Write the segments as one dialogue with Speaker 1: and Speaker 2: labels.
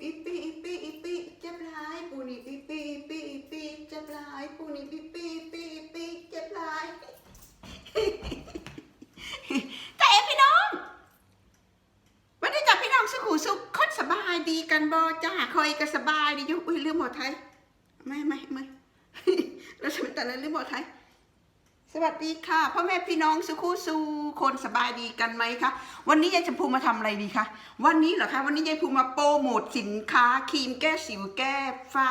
Speaker 1: ปีปีปีปีเจ็บหลายปูนี่ปีปีปีปีเจ็บหลายปูนี่ปีปีปีปีเจ็บหลายแต่เอพี่น้องวันนี้จับพี่น้องสุขูสุขคนสบายดีกันบอจ้าคอยก็สบายดีอยู่อุ้ยลืมหมดไทยไม่ไม่ไม่แล้วฉันแต่ละลืมหมดไทยสวัสดีค่ะพ่อแม่พี่น้องสุขูสุข คนสบายดีกันไหมคะ วันนี้ยายชมพูมาทำอะไรดีคะ วันนี้เหรอคะ วันนี้ยายชมพูมาโปรโมทสินค้าครีมแก้สิวแก้ฝ้า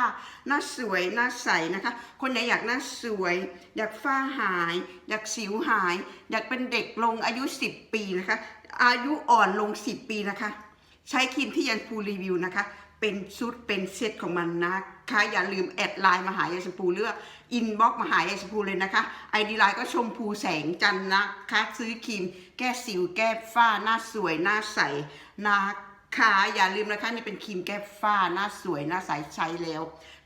Speaker 1: หน้าสวยหน้าใสนะคะ คนไหนอยากหน้าสวย อยากฝ้าหาย อยากสิวหาย อยากเป็นเด็กลงอายุ 10 ปีนะคะ อายุอ่อนลง 10 ปีนะคะ ใช้ครีมที่ยันพูรีวิวนะคะ เป็นชุดเป็นเซตของมันนะคะ คะอย่าลืมแอดไลน์มาหายายชมพูเลือกอินบ็อกมาหายายชมพูเลยนะคะไอดีไลน์ก็ชมพูแสงจันทร์นะคะ ซื้อครีมแก้สิวแก้ฝ้าหน้าสวยหน้าใสนะคะอย่าลืมนะคะนี่เป็นครีมแก้ฝ้าหน้าสวยหน้าใสใช้แล้ว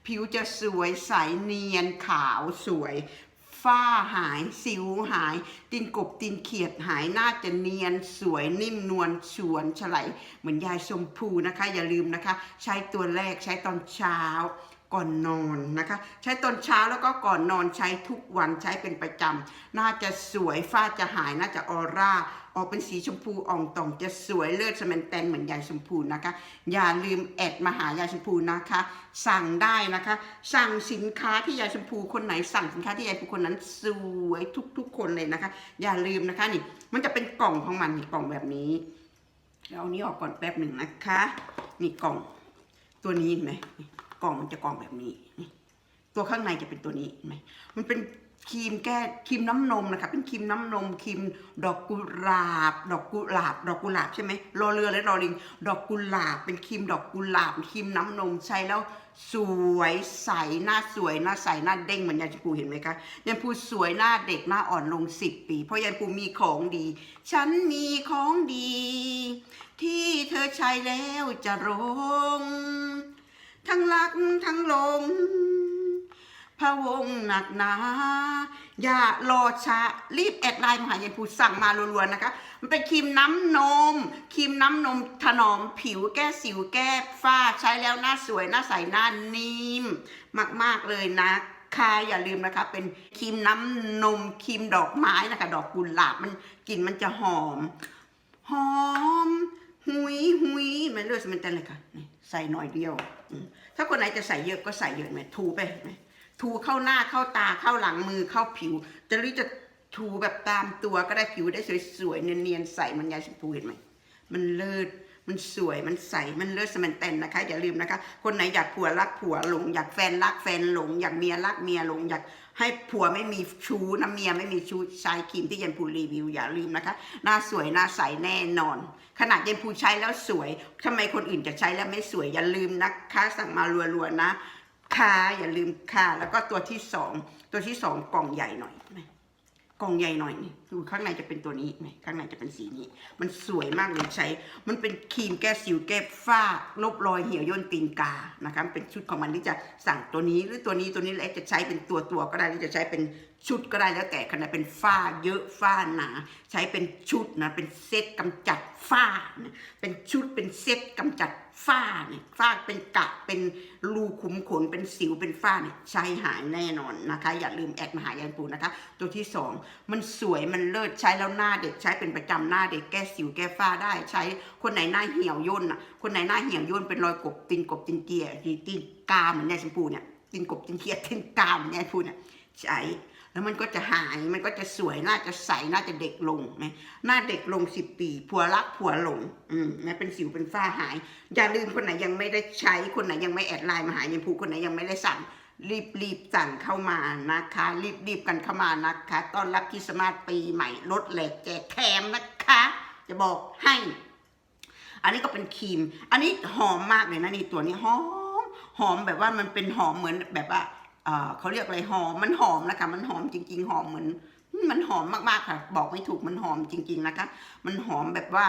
Speaker 1: ผิวจะสวยใสเนียนขาวสวยฝ้าหายสิวหาย ตินกบตินเขียดหายหน้าจะเนียนสวยนิ่มนวลชวนฉลเหมือนยายชมพูนะคะ อย่าลืมนะคะ ใช้ตัวแรกใช้ตอนเช้า ก่อนนอนนะคะ ใช้ตอนเช้าแล้วก็ก่อนนอนใช้ทุกวันใช้เป็นประจำน่าจะสวยฝ้าจะหายน่าจะออร่า ออกเป็นสีชมพูอ่องต่องจะสวยเลือดสแมนแตนเหมือนยายชมพูนะคะ อย่าลืมแอดมาหายายชมพูนะคะ สั่งได้นะคะ สั่งสินค้าที่ยายชมพูคนไหนสั่งสินค้าที่ยายชมพูคนนั้นสวยทุกๆคนเลยนะคะ อย่าลืมนะคะนี่ มันจะเป็นกล่องของมันนี่กล่องแบบนี้เราเอานี้ออกก่อนแป๊บหนึ่งนะคะ นี่กล่องตัวนี้เห็นไหม กล่องมันจะกล่องแบบนี้นี่ตัวข้างในจะเป็นตัวนี้เห็นไหมมันเป็นครีมแก้ครีมน้ำนมนะคะเป็นครีมน้ำนมครีมดอกกุหลาบ ดอกกุหลาบ ดอกกุหลาบใช่ไหมรอเรือและรอลิง ดอกกุหลาบ เป็นครีมดอกกุหลาบครีมน้ำนมใช้แล้วสวยใสหน้าสวยหน้าใสหน้าเด้งเหมือนยายชมพูเห็นไหมคะยายชมพูสวยหน้าเด็กหน้าอ่อนลงสิบปี เพราะยายชมพูมีของดี ฉันมีของดี ที่เธอใช้แล้วจะรง ทั้งรักทั้งหลงพะวงหนักหนาอย่ารอช้ารีบแอดไลน์มาหายายภูสั่งมารัวๆนะคะ มันเป็นครีมน้ำนมครีมน้ำนมถนอมผิวแก้สิวแก้ฝ้าใช้แล้วหน้าสวยหน้าใสหน้านิ่มมากๆเลยนะคะอย่าลืมนะคะเป็นครีมน้ำนมครีมดอกไม้นะคะ ดอกกุหลาบมันกลิ่นมันจะหอม หอม หุยหุยมันเลือดมันเต้นเลยค่ะใส่หน่อยเดียว ถ้าคนไหนจะใส่เยอะก็ใส่เยอะไหมทูไปไหมทูเข้าหน้าเข้าตาเข้าหลังมือเข้าผิว จะรือจะทูแบบตามตัวก็ได้ผิวได้สวยๆเนียนๆใสมันยาชมพูเห็นไหมมันเลิศ มันสวยมันใสมันเลิศสมันเต้นนะคะอย่าลืมนะคะ คนไหนอยากผัวรักผัวหลง อยากแฟนรักแฟนหลง อยากเมียรักเมียหลงอยากให้ผัวไม่มีชู้นะเมียไม่มีชู้ใช้ครีมที่เยันพูรีวิวอย่าลืมนะคะหน้าสวยหน้าใสแน่นอน ขนาดเยันพูใช้แล้วสวยทำไมคนอื่นจะใช้แล้วไม่สวยอย่าลืมนะคะสั่งมารัวๆนะค่ะอย่าลืมค่ะแล้วก็ตัวที่สองตัวที่สองกล่องใหญ่หน่อยกล่องใหญ่หน่อยนี่ ดูข้างในจะเป็นตัวนี้ไหมข้างในจะเป็นสีนี้ มันสวยมากเลยใช้ มันเป็นครีมแก้สิวแก้ฝ้าลบรอยเหี่ยวย่นตีนกานะคะเป็นชุดของมันที่จะสั่งตัวนี้หรือตัวนี้ตัวนี้แล้วจะใช้เป็นตัวตัวๆก็ได้หรือจะใช้เป็นชุดก็ได้แล้วแต่ขนาดเป็นฝ้าเยอะฝ้าหนา ใช้เป็นชุดนะเป็นเซตกำจัดฝ้าเป็นชุดเป็นเซตกำจัดฝ้าเนี่ยฝ้าเป็นกะเป็นรูขุมขนเป็นสิวเป็นฝ้าเนี่ยใช้หายแน่นอนนะคะ อย่าลืมแอดมาหายายปูนะคะ ตัวที่สองมันสวยมันเลิศใช้แล้วหน้าเด็กใช้เป็นประจำหน้าเด็กแก้สิวแก้ฝ้าได้ใช้คนไหนหน้าเหี่ยวย่นอะคนไหนหน้าเหี่ยวย่นเป็นรอยกบตีนกบตีนเกียร์ตีนกาเหมือนยายชมพูเนี่ยตีนกบตีนเกียร์ตีนกาเหมือนยายชมพูเนี่ยใช้แล้วมันก็จะหาย มันก็จะสวย น่าจะใส น่าจะเด็กลงนะหน้าเด็กลงสิบปี ผัวรักผัวหลง อืมนะเป็นสิวเป็นฝ้าหาย อย่าลืมคนไหนยังไม่ได้ใช้ คนไหนยังไม่แอดไลน์มาหายายชมพูคนไหนยังไม่ได้สั่ง รีบรีบสั่งเข้ามานะคะ รีบรีบกันเข้ามานะคะต้อนรับคริสต์มาสปีใหม่ลดแหล็กแจกแถมนะคะ จะบอกให้ อันนี้ก็เป็นครีม อันนี้หอมมากเลยนะนี่ตัวนี้หอมหอมแบบว่ามันเป็นหอมเหมือนแบบว่าเออเขาเรียกอะไรหอมมันหอมนะคะมันหอมจริง ๆ หอมเหมือน มันหอมมากๆค่ะ บอกไม่ถูกมันหอมจริง ๆนะคะ มันหอมแบบว่า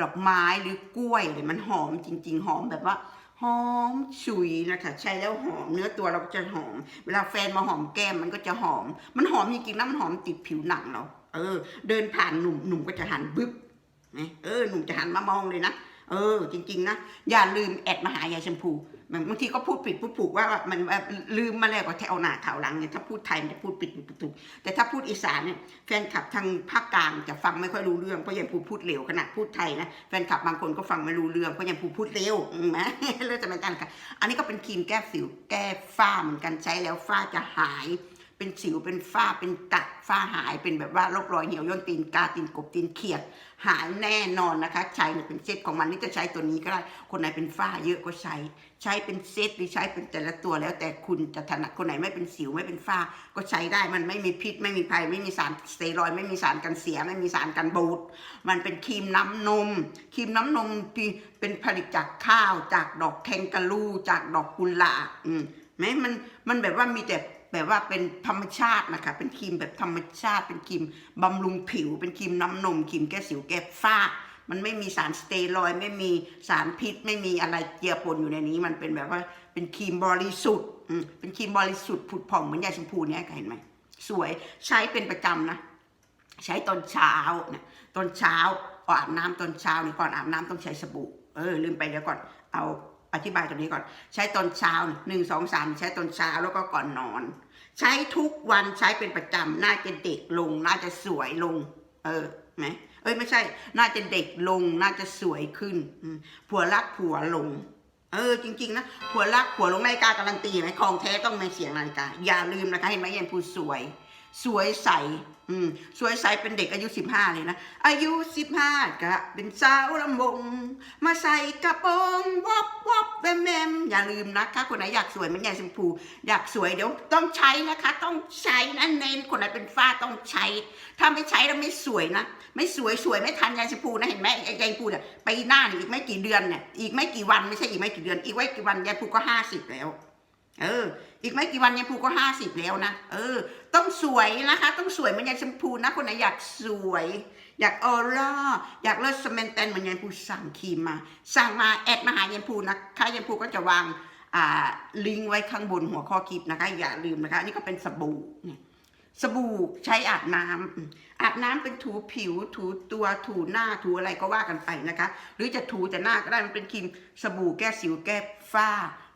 Speaker 1: ดอกไม้หรือกล้วยเลยมันหอมจริง ๆ หอมแบบว่า หอมฉุยนะคะใช้แล้วหอมเนื้อตัวเราก็จะหอม เวลาแฟนมาหอมแก้มมันก็จะหอม มันหอมจริงๆนะมันหอมติดผิวหนังเราเออ เดินผ่านหนุ่มหนุ่มก็จะหันบึ๊บเออหนุ่มจะหันมามองเลยนะเออ จริง ๆ นะอย่าลืมแอดมาหายายชมพู บางทีก็พูดผิดพูดผูกว่ามันมันลืมมาแล้วก็แถวหน้าแถวหลังเนี่ยถ้าพูดไทยมันจะพูดผิดพูดถูกแต่ถ้าพูดอีสานเนี่ยแฟนคลับทางภาคกลางจะฟังไม่ค่อยรู้เรื่องเพราะยังพูดพูดเร็วขนาดพูดไทยนะแฟนคลับบางคนก็ฟังไม่รู้เรื่องเพราะยังพูดพูดเร็วนะเรื่องจะเป็นกันค่ะอันนี้ก็เป็นครีมแก้สิวแก้ฝ้าเหมือนกันใช้แล้วฝ้าจะหาย เป็นสิวเป็นฝ้าเป็นกัดฝ้าหายเป็นแบบว่าโรครอยเหี่ยวย่นตีนกาตีนกบตีนเขียด หายแน่นอนนะคะ ใช้เนี่ยเป็นเซตของมันนี่จะใช้ตัวนี้ก็ได้ คนไหนเป็นฝ้าเยอะก็ใช้ ใช้เป็นเซตหรือใช้เป็นแต่ละตัวแล้วแต่คุณจะถนัดคนไหนไม่เป็นสิวไม่เป็นฝ้า ก็ใช้ได้มันไม่มีพิษไม่มีภัยไม่มีสารสเตียรอยไม่มีสารกันเสียไม่มีสารกันบูดมันเป็นครีมน้ำนมครีมน้ำนมที่เป็นผลิตจากข้าว จากดอกแคนกาลูจากดอกกุหลาบอืมแม้มันมันแบบว่ามีแต่ แบบว่าเป็นธรรมชาตินะคะ เป็นครีมแบบธรรมชาติ เป็นครีมบำรุงผิว เป็นครีมน้ำนมครีมแก้สิวแก้ฝ้า มันไม่มีสารสเตียรอยด์ไม่มีสารพิษ ไม่มีอะไรเจือปนอยู่ในนี้ มันเป็นแบบว่าเป็นครีมบริสุทธิ์เป็นครีมบริสุทธิ์ผุดผ่องเหมือนยาชมพูเนี่ยเห็นไหมสวยใช้เป็นประจำนะ ใช้ตอนเช้าเนี่ยตอนเช้าก่อนอาบน้ำตอนเช้านี่ก่อนอาบน้ำต้องใช้สบู่เออลืมไปเดี๋ยวก่อนเอา อธิบายตรงนี้ก่อน ใช้ตอนเช้าหนึ่งสองสามใช้ตอนเช้าแล้วก็ก่อนนอน ใช้ทุกวันใช้เป็นประจำน่าจะเด็กลง น่าจะสวยลง เออไหมเอ้ยไม่ใช่ น่าจะเด็กลง น่าจะสวยขึ้นผัวรักผัวลง เออ จริง ๆ นะผัวรักผัวลงนาฬิกาการันตีไหมของแท้ต้องมีเสียงนาฬิกาอย่าลืมนะคะเห็นไหมยันพูดสวย สวยใสอืมสวยใสเป็นเด็กอายุสิบห้าเลยนะ อายุสิบห้ากะเป็นสาวลำบงมาใส่กระโปรงวับวับแวมแวมอย่าลืมนะคะคนไหนอยากสวยมือนยายชมพู อยากสวยเดี๋ยวต้องใช้นะคะ ต้องใช้นะเน้นคนไหนเป็นฝ้าต้องใช้ ถ้าไม่ใช้แล้วไม่สวยนะ ไม่สวยสวยไม่ทันยายชมพูนะเห็นไหมยายชมพูเนี่ยไปหน้าอีกไม่กี่เดือนเนี่ยอีกไม่กี่วันไม่ใช่อีกไม่กี่เดือน อีกไม่กี่วันยายชมพูก็ห้าสิบแล้ว เออ อีกไม่กี่วันยายภูก็ห้าสิบแล้วนะ เออ ต้องสวยนะคะ ต้องสวยเหมือนยายชมพูนะ คนไหนอยากสวย อยากออร่า อยากเลิศสแมนแตนเหมือนยายภูสั่งครีมมา สั่งมาแอดมาหายายภูนะคะยายภูก็จะวางอ่าลิงก์ไว้ข้างบนหัวข้อคลิปนะคะ อย่าลืมนะคะ นี่ก็เป็นสบู่เนี่ยสบู่ใช้อาบน้ำอืมอาบน้ำเป็นถูผิว ถูตัวถูหน้าถูอะไรก็ว่ากันไปนะคะ หรือจะถูแต่หน้าก็ได้มันเป็นครีมสบู่แก้สิวแก้ฝ้า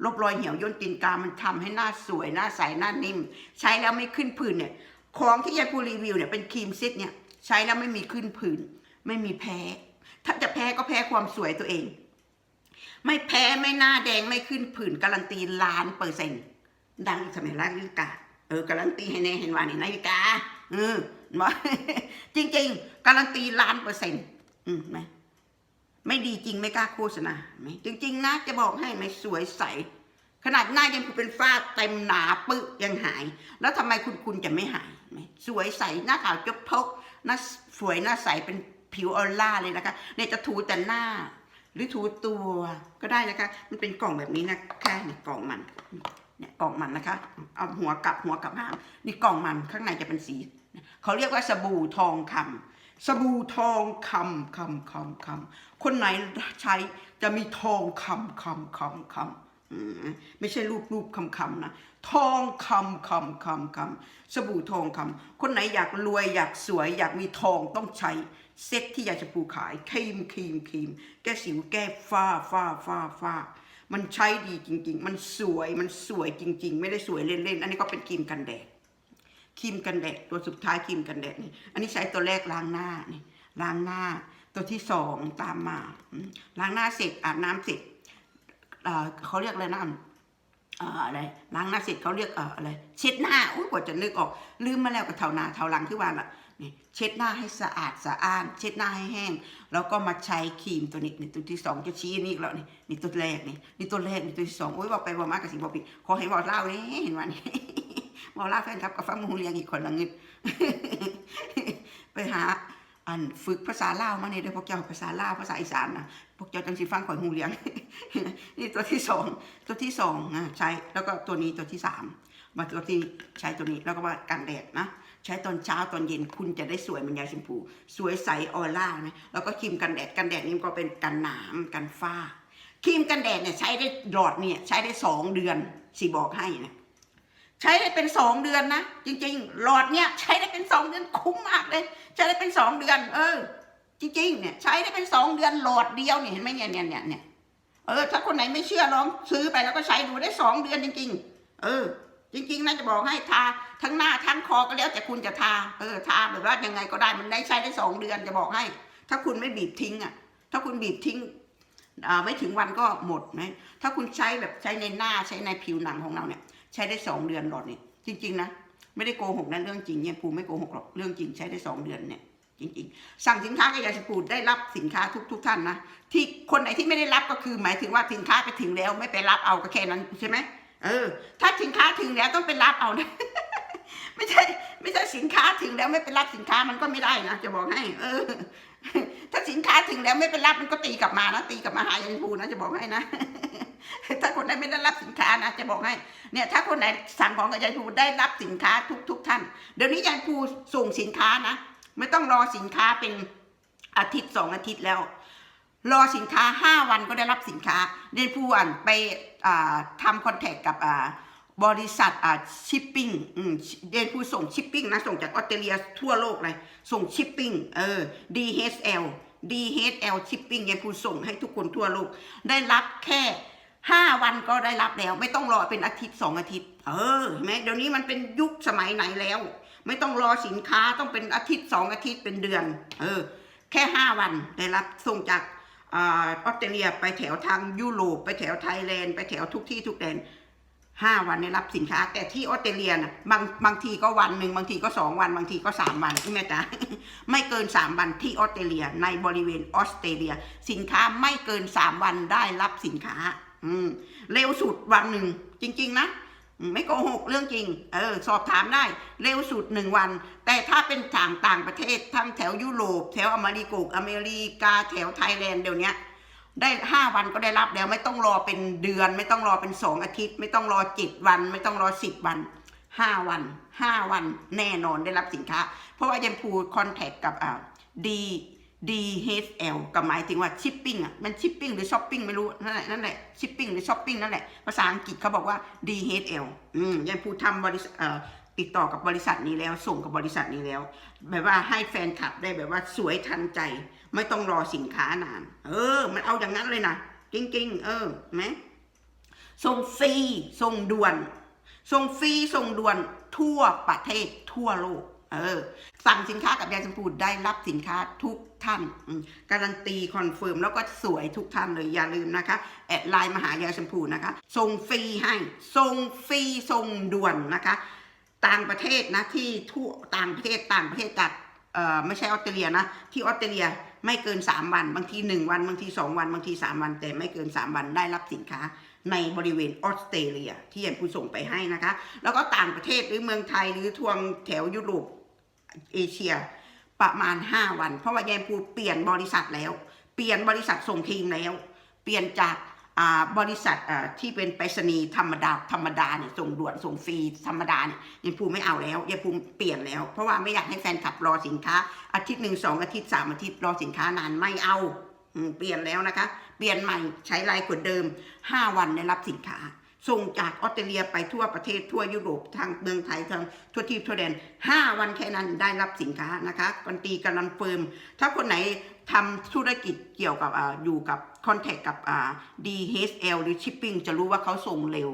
Speaker 1: ลบรอยเหี่ยวย่นตีนกา มันทำให้หน้าสวยหน้าใสหน้านิ่ม ใช้แล้วไม่ขึ้นผื่นเนี่ย ของที่ยายพูรีวิวเนี่ยเป็นครีมซิดเนี่ยใช้แล้วไม่มีขึ้นผื่นไม่มีแพ้ ถ้าจะแพ้ก็แพ้ความสวยตัวเอง ไม่แพ้ไม่หน้าแดงไม่ขึ้นผื่นการันตีล้านเปอร์เซ็นต์ดังสมัยราชนาฬิกาเออการันตีให้แน่เห็นว่านี่นาฬิกาเออมาจริงๆการันตีล้านเปอร์เซ็นต์อืมไหม ไม่ดีจริงไม่กล้าโฆษณาไหมจริง ๆ นะ จะบอกให้ไหมสวยใส ขนาดหน้ายังเป็นฝ้าเต็มหนาปึกยังหาย แล้วทำไมคุณคุณจะไม่หายไหมสวยใสหน้าขาวจบพกหน้าสวยหน้าใสเป็นผิวออร่าเลยนะคะเนี่ยจะถูแต่หน้า หรือถูตัวก็ได้นะคะ มันเป็นกล่องแบบนี้นะแค่เนี่ยกล่องมันเนี่ยกล่องมันนะคะ เอาหัวกลับหัวกลับห้างนี่กล่องมันข้างในจะเป็นสีเขาเรียกว่าสบู่ทองคำ สบู่ทองคำคำคำคำคนไหนใช้จะมีทองคำคำคำคำไม่ใช่รูปรูปคำคำนะทองคำคำคำคำสบู่ทองคำคนไหนอยากรวยอยากสวย อยากมีทองต้องใช้เซ็ตที่ยาชมพูขายครีมครีมครีมแก้สิวแก้ฝ้าฝ้าฝ้าฝ้ามันใช้ดีจริง ๆ มันสวยมันสวยจริง ๆ ไม่ได้สวยเล่นๆอันนี้ก็เป็นครีมกันแดด ครีมกันแดดตัวสุดท้ายครีมกันแดดนี่อันนี้ใช้ตัวแรกล้างหน้านี่ล้างหน้าตัวที่สองตามมาล้างหน้าเสร็จอาบน้ำเสร็จเขาเรียกอะไรนะเอ่ออะไรล้างหน้าเสร็จเขาเรียกออะไร เช็ดหน้าอุ้ยกว่าจะนึกออก ลืมมาแล้วกับเท่านาเท่าหลังที่ว่าล่ะนี่เช็ดหน้าให้สะอาดสะอ้าน เช็ดหน้าให้แห้ง แล้วก็มาใช้ครีมตัวนี้นี่ตัวที่สองจะชี้นี่อีกแล้วนี่นี่ตัวแรกนี่นี่ตัวแรกนี่ตัวที่สองโอ้ยบอกไปบอกมากับสิบอกผิดขอให้บอกเล่านี่เห็นว่านี่ บอกล่าแฟนครับกับฟังมูเรียงอีกคนละเงินไปหาอันฝึกภาษาลาวมาเนี่ยเด้อพวกเจ้าภาษาลาวภาษาอีสานนะพวกเจ้าจังสิฟังข่อยหูเลียง นี่ตัวที่สองตัวที่สองนะใช้แล้วก็ตัวนี้ตัวที่สามมาตัวที่ใช้ตัวนี้แล้วก็ว่ากันแดดนะใช้ตอนเช้าตอนเย็นคุณจะได้สวยเหมือนยายชมพู สวยใสออร่านะแล้วก็ครีมกันแดดกันแดดนี่ก็เป็นกันหนามกันฝ้าครีมกันแดดเนี่ยใช้ได้หลอดเนี่ยใช้ได้สองเดือนสิบอกให้นะ ใช้ได้เป็นสองเดือนนะจริง ๆ หลอดเนี่ยใช้ได้เป็นสองเดือนคุ้มมากเลย ใช้ได้เป็นสองเดือน เออ จริงๆเนี่ยใช้ได้เป็นสองเดือนหลอดเดียวเนี่ยเห็นไหมเนี่ยเนี่ยเนี่ยเนี่ยเออถ้าคนไหนไม่เชื่อลองซื้อไปแล้วก็ใช้ดูได้สองเดือนจริง ๆ เออ จริงๆนะจะบอกให้ทาทั้งหน้าทั้งคอก็แล้วแต่คุณจะทา เออทาแบบว่ายังไงก็ได้มันได้ใช้ได้สองเดือนจะบอกให้ ถ้าคุณไม่บีบทิ้งอะ ถ้าคุณบีบทิ้งอ่าไม่ถึงวันก็หมดนะถ้าคุณใช้แบบใช้ในหน้าใช้ในผิวหนังของเราเนี่ย ใช้ได้สองเดือนหลอดเนี่ยจริง ๆ นะ ไม่ได้โกหกนะเรื่องจริงเนี่ยภูไม่โกหกหรอกเรื่องจริงใช้ได้สองเดือนเนี่ยจริงๆ สั่งสินค้ากับยาสปูดได้รับสินค้าทุกทุกท่านนะที่คนไหนที่ไม่ได้รับก็คือ หมายถึงว่าสินค้าไปถึงแล้วไม่ไปรับเอาก็แค่นั้นใช่ไหมเออ ถ้าสินค้าถึงแล้วต้องไปรับเอานะไม่ใช่ ไม่ใช่สินค้าถึงแล้วไม่ไปรับสินค้ามันก็ไม่ได้นะจะบอกให้ เออ ถ้าสินค้าถึงแล้วไม่ไปรับมันก็ตีกลับมานะตีกลับมาหายายภูนะจะบอกให้นะ ถ้าคนไหนไม่ได้รับสินค้านะจะบอกให้เนี่ยถ้าคนไหนสั่งของกับยายภูได้รับสินค้าทุกทุกท่าน เดี๋ยวนี้ยายภูส่งสินค้านะไม่ต้องรอสินค้าเป็นอาทิตย์สองอาทิตย์แล้ว รอสินค้าห้าวันก็ได้รับสินค้าเดนผู้อ่านไปอ่าทำคอนแทคกับบริษัทอ่าชิปปิ้งเดนผู้ส่งชิปปิ้งนะ ส่งจากออสเตรเลียทั่วโลกเลย ส่งชิปปิ้งเออ DHL DHL ชิปปิ้งเดนผู้ส่งให้ทุกคนทั่วโลก ได้รับแค่ ห้าวันก็ได้รับแล้ว ไม่ต้องรอเป็นอาทิตย์สองอาทิตย์ เออเห็นไหมเดี๋ยวนี้มันเป็นยุคสมัยไหนแล้ว ไม่ต้องรอสินค้าต้องเป็นอาทิตย์สองอาทิตย์เป็นเดือน เออ แค่ห้าวันได้รับส่งจากออสเตรเลียไปแถวทางยุโรปไปแถวไทยแลนด์ไปแถวทุกที่ทุกแดนห้าวันได้รับสินค้า แต่ที่ออสเตรเลียนะบางบางทีก็วันหนึ่งบางทีก็สองวัน บางทีก็สามวันนี่แม่จ๋าไม่เกินสามวันที่ออสเตรเลียในบริเวณออสเตรเลีย สินค้าไม่เกินสามวันได้รับสินค้า อืม เร็วสุดวันหนึ่งจริง ๆ นะไม่โกหกเรื่องจริง เออ สอบถามได้ เร็วสุดหนึ่งวัน แต่ถ้าเป็นต่างต่างประเทศทั้งแถวยุโรป แถวอเมริกาอเมริกาแถวไทยแลนด์เดี๋ยวนี้ได้ห้าวันก็ได้รับแล้วไม่ต้องรอเป็นเดือน ไม่ต้องรอเป็นสองอาทิตย์ ไม่ต้องรอเจ็ดวัน ไม่ต้องรอสิบวันห้าวันห้าวันแน่นอนได้รับสินค้า เพราะว่ายังพูดคอนแทคกับอ่าดี DHL ก็หมายถึงว่าชิปปิ้งอะมันชิปปิ้งหรือช้อปปิ้งไม่รู้นั่นแหละนั่นแหละชิปปิ้งหรือช้อปปิ้งนั่นแหละภาษาอังกฤษเขาบอกว่า DHL อืมยังพูดทำบริษัทติดต่อกับบริษัทนี้แล้ว ส่งกับบริษัทนี้แล้ว แบบว่าให้แฟนคลับได้แบบว่าสวยทันใจ ไม่ต้องรอสินค้านาน เออ มันเอาอย่างนั้นเลยนะจริงๆ เออไหมส่งฟรีส่งด่วน ส่งฟรีส่งด่วนทั่วประเทศทั่วโลก เออ สั่งสินค้ากับยายชมพูได้รับสินค้าทุกท่าน การันตีคอนเฟิร์มแล้วก็สวยทุกท่านเลยอย่าลืมนะคะ แอดไลน์มาหายายชมพูนะคะ ส่งฟรีให้ส่งฟรีส่งด่วนนะคะ ต่างประเทศนะที่ทั่วต่างประเทศต่างประเทศจากเอ่อไม่ใช่ออสเตรเลียนะ ที่ออสเตรเลียไม่เกิน 3 วัน บางที 1 วัน บางที 2 วัน บางที 3 วัน แต่ไม่เกิน 3 วันได้รับสินค้าในบริเวณออสเตรเลีย ที่ยังผู้ส่งไปให้นะคะ แล้วก็ต่างประเทศหรือเมืองไทยหรือทวงแถวยุโรป เอเชียประมาณ 5 วัน เพราะว่าแยมพูเปลี่ยนบริษัทแล้ว เปลี่ยนบริษัทส่งทีมแล้ว เปลี่ยนจากบริษัทที่เป็นไปรษณีย์ธรรมดาธรรมดาเนี่ยส่งด่วนส่งฟรีธรรมดาเนี่ยยายภูไม่เอาแล้วยายภูเปลี่ยนแล้ว เพราะว่าไม่อยากให้แฟนคลับรอสินค้า อาทิตย์หนึ่งสองอาทิตย์สามอาทิตย์รอสินค้านานไม่เอาเปลี่ยนแล้วนะคะ เปลี่ยนใหม่ใช้ลายกว่าเดิม 5 วันได้รับสินค้า ส่งจากออสเตรเลียไปทั่วประเทศทั่วยุโรปทางเมืองไทยทางทั่วทิพย์ทั่วแดน 5 วันแค่นั้นได้รับสินค้านะคะกันตีการันเฟิร์ม ถ้าคนไหนทำธุรกิจเกี่ยวกับออยู่กับคอนแทคกับอ่า DHL หรือชิปปิ้งจะรู้ว่าเขาส่งเร็ว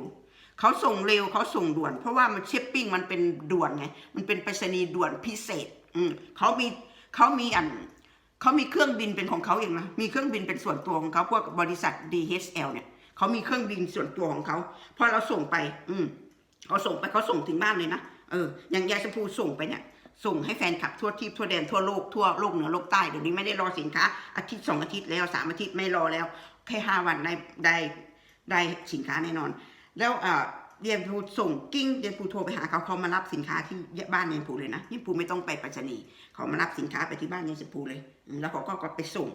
Speaker 1: เขาส่งเร็วเขาส่งด่วน เพราะว่ามันชิปปิ้งมันเป็นด่วนไงมันเป็นไปรษณีย์ด่วนพิเศษอืมเขามีเขามีอันเขามีเครื่องบินเป็นของเขาเองนะมีเครื่องบินเป็นส่วนตัวของเขาพวกบริษัท DHL เนี่ย เขามีเครื่องบินส่วนตัวของเขาพอเราส่งไป อืมเขาส่งไปเขาส่งถึงบ้านเลยนะเอออย่างยายชมพูส่งไปเนี่ยส่งให้แฟนคลับทั่วทิพย์ทั่วแดนทั่วโลกทั่วโลกเหนือโลกใต้เดี๋ยวนี้ไม่ได้รอสินค้าอาทิตย์สองอาทิตย์แล้วสามอาทิตย์ไม่รอแล้ว แค่ห้าวันได้ได้ได้สินค้าแน่นอน แล้วเออเรียนพูส่งกิ้งเรียนพูโทรไปหาเขาเขามารับสินค้าที่บ้านเรียนพูเลยนะเรียนพูไม่ต้องไปไปรษณีเขามารับสินค้าไปที่บ้านเรียนพูเลย แล้วเขาก็ไปส่ง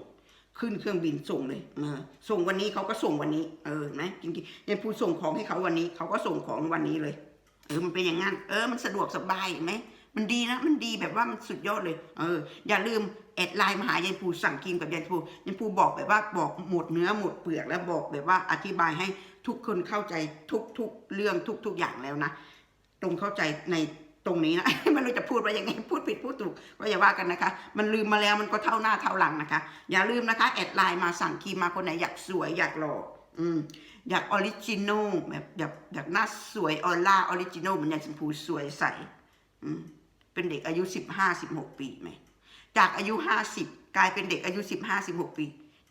Speaker 1: ขึ้นเครื่องบินส่งเลยเออส่งวันนี้เขาก็ส่งวันนี้ เออเห็นไหมจริงๆเรียนพูส่งของให้เขาวันนี้เขาก็ส่งของวันนี้เลย เออมันเป็นอย่างงั้น เออมันสะดวกสบายไหมมันดีนะมันดีแบบว่ามันสุดยอดเลย เออ อย่าลืมแอดไลน์มาหายายภูสั่งกินกับยายภูยายภูบอกแบบว่าบอกหมดเนื้อหมดเปลือกแล้วบอกแบบว่าอธิบายให้ทุกคนเข้าใจทุกๆเรื่องทุก ๆอย่างแล้วนะ ตรงเข้าใจใน ตรงนี้นะไม่รู้จะพูดว่ายังไงพูดผิดพูดถูกก็อย่าว่ากันนะคะ มันลืมมาแล้วมันก็เท่าหน้าเท่าหลังนะคะ อย่าลืมนะคะแอดไลน์มาสั่งครีมมาคนไหนอยากสวยอยากหล่ออืมอยากออริจินอลแบบอยากอยากหน้าสวยออร่าออริจินอลเหมือนยายชมพูสวยใสอืมเป็นเด็กอายุสิบห้าสิบหกปีไหมจากอายุห้าสิบกลายเป็นเด็กอายุสิบห้าสิบหกปี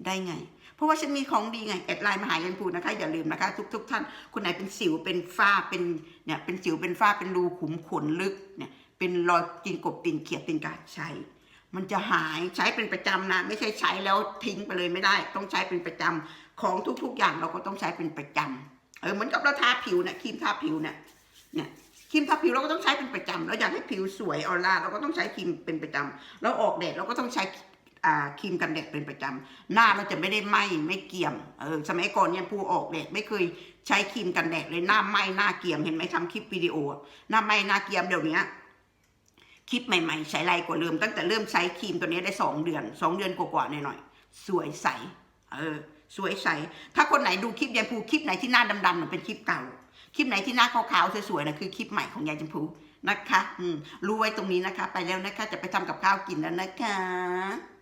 Speaker 1: ได้ไง เพราะว่าฉันมีของดีไงแอดไลน์มาหายันพูนะคะ อย่าลืมนะคะ ทุกทุกท่านคนไหนเป็นสิวเป็นฝ้าเป็นเนี่ยเป็นสิวเป็นฝ้าเป็นรูขุมขนลึกเนี่ยเป็นรอยตีนกบตีนเขียดตีนกาใช้ มันจะหายใช้เป็นประจำนะ ไม่ใช่ใช้แล้วทิ้งไปเลยไม่ได้ ต้องใช้เป็นประจำของทุก ๆ อย่างเราก็ต้องใช้เป็นประจำเออเหมือนกับเราทาผิวเนี่ยครีมทาผิวเนี่ยเนี่ยครีมทาผิวเราก็ต้องใช้เป็นประจำเราอยากให้ผิวสวยออร่าเราก็ต้องใช้ครีมเป็นประจำเราออกแดดเราก็ต้องใช้ ครีมกันแดดเป็นประจำหน้าเราจะไม่ได้ไหม้ไม่เกรียมเออสมัยก่อนเนี่ยผู้ออกแดดไม่เคยใช้ครีมกันแดดเลยหน้าไหม้หน้าเกรียมเห็นไหมทำคลิปวิดีโอ หน้าไหม้หน้าเกรียมเดี๋ยวนี้คลิปใหม่ๆ ใช้ไรกว่าเริ่มตั้งแต่เริ่มใช้ครีมตัวนี้ได้สองเดือนสองเดือนกว่าๆหน่อยๆสวยใสเออสวยใส ถ้าคนไหนดูคลิปยายภูคลิปไหนที่หน้าดำๆน่ะเป็นคลิปเก่า คลิปไหนที่หน้าขาวๆสวยๆนะคือคลิปใหม่ของยายชมพูนะคะ อืมรู้ไว้ตรงนี้นะคะ ไปแล้วนะคะ จะไปทำกับข้าวกินแล้วนะคะ